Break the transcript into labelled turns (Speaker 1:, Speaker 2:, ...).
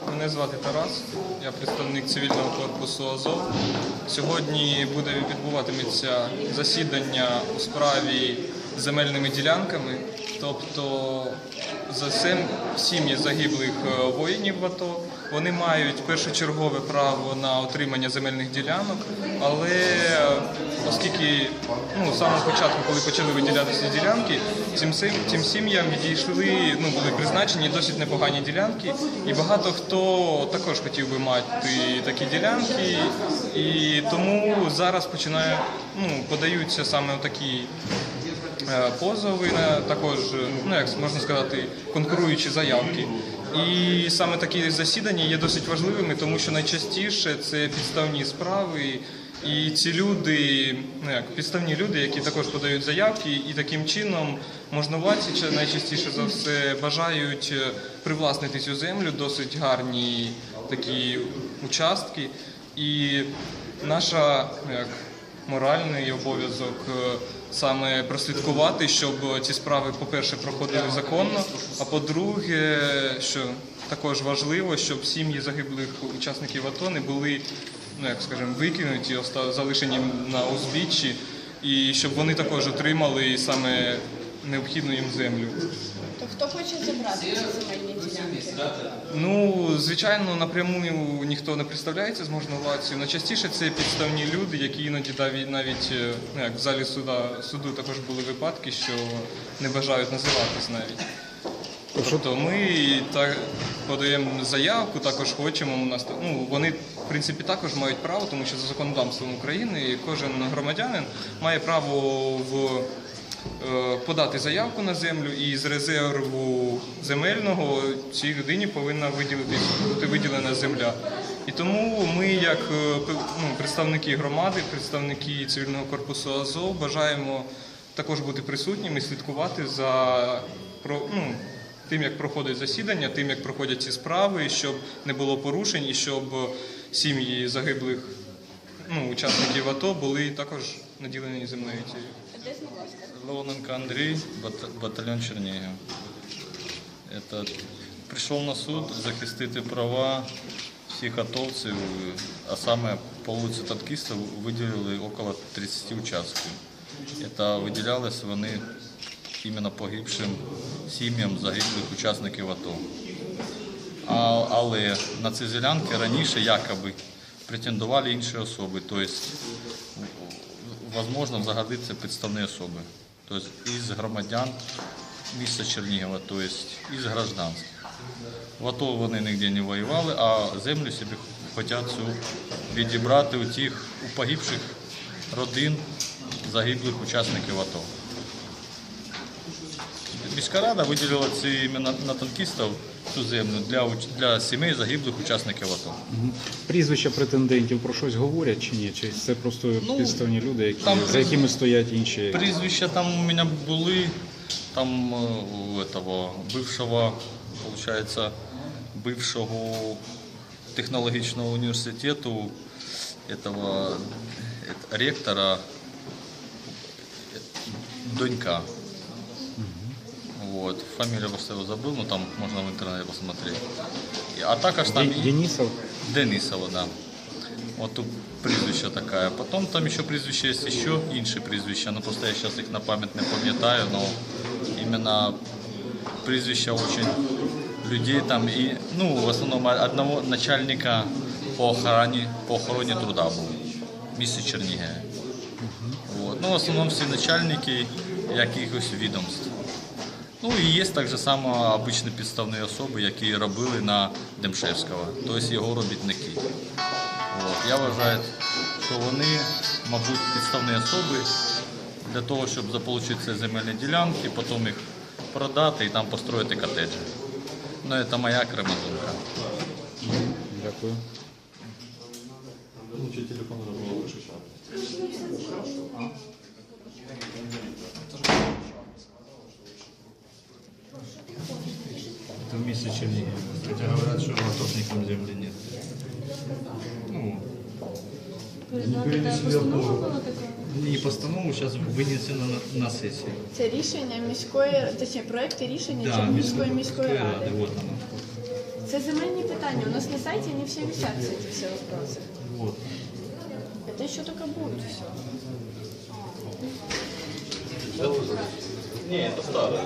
Speaker 1: Thank you. Мене звати Тарас, я представник цивільного корпусу Азов. Сьогодні буде відбуватиметься засідання у справі з земельними ділянками, тобто за сім'ї загиблих е, воїнів в АТО. Вони мають першочергове право на отримання земельних ділянок, але е, оскільки ну, з самого початку, коли почали виділятися ділянки, цим, сім'ям відійшли, ну, були призначені досить непогані ділянки, і багато хто також хотів би мати такі ділянки, і тому зараз починає, ну, подаються саме такі е, позови також, ну як можна сказати, конкуруючі заявки. І саме такі засідання є досить важливими, тому що найчастіше це підставні справи. І ці люди, ну як підставні люди, які також подають заявки, і таким чином можновладці найчастіше за все бажають е, привласнити цю землю, досить гарні такі участки. І наша ну, як моральний обов'язок е, саме прослідкувати, щоб ці справи, по-перше, проходили законно, а по-друге, що також важливо, щоб сім'ї загиблих учасників АТО не були, ну як скажемо, викинуті, залишені на узбіччі, і щоб вони також отримали саме необхідну їм землю.
Speaker 2: То хто хоче забрати ці земельні ділянки?
Speaker 1: Ну, звичайно, напряму ніхто не представляється з можновладців. Найчастіше це підставні люди, які іноді навіть, навіть е, ну, як в залі суда, суду також були випадки, що не бажають називатись навіть. Тобто ми так подаємо заявку, також хочемо. У нас ну вони в принципі також мають право, тому що за законодавством України кожен громадянин має право в е, подати заявку на землю, і з резерву земельного цій людині повинна виділитись бути виділена земля. І тому ми, як е, ну, представники громади, представники цивільного корпусу Азов, бажаємо також бути присутніми, слідкувати за про ну, тим, як проходить засідання, тим, як проходять ці справи, і щоб не було порушень і щоб сім'ї загиблих ну, учасників АТО були також наділені земною цією.
Speaker 3: Леоненко Андрей, бат- батальон Чернігів. Это, прийшов на суд захистити права всіх атовців, а саме по вулиці Танкістів виділили около 30 участків. Це виділялись вони іменно погибшим сім'ям загиблих учасників АТО. А, але на ці ділянки раніше якоби претендували інші особи. Тобто, возможно, взагалі це підставні особи. Тобто із громадян міста Чернігова, тобто із гражданських. В АТО вони ніде не воювали, а землю собі хочуть відібрати у тих у погибших родин загиблих учасників АТО. Міська рада виділила ці іменно на танкістів цю землю для, уч- для сімей загиблих учасників АТО.
Speaker 4: Прізвища претендентів про щось говорять чи ні? Чи це просто
Speaker 3: Ну,
Speaker 4: підставні люди, які,
Speaker 3: там
Speaker 4: за якими стоять інші?
Speaker 3: Прізвища там у меня були, там э, у этого бывшего, получается, бывшего технологічного університету, этого э, ректора э, донька. Вот. Фамилию просто его забыл, но там можно в интернете посмотреть. А також там
Speaker 4: Де- Денисов?
Speaker 3: Денисова, да. От тут прізвище таке. Потім там ще прізвище є ще інші прізвища. Ну просто я зараз їх на пам'ять не пам'ятаю, але іменно прізвища очень людей там і ну в основному одного начальника по охороні по охороні труда був в місті Чернігові. Вот. Ну, в основному всі начальники якихось відомств. Ну і є так же само обичні підставні особи, які робили на Демшевського, тобто його робітники. От. Я вважаю, що вони, мабуть, підставні особи для того, щоб заполучити ці земельні ділянки, потім їх продати і там построїти котеджі. Ну, це моя окрема думка.
Speaker 4: Дякую.
Speaker 3: Это в месте Чернигове. Хотя говорят, что атошникам земли нет. Ну,
Speaker 2: Постанова була така?
Speaker 3: не постанову, сейчас вынесено на, на сессию.
Speaker 2: Це рішення міської, точніше, проекти рішення Чернігівської міської ради.
Speaker 3: Вот оно.
Speaker 2: Це земельні питання. У нас на сайте они все висят, эти все вопросы. Это еще только будет все.
Speaker 3: Ні, це старе.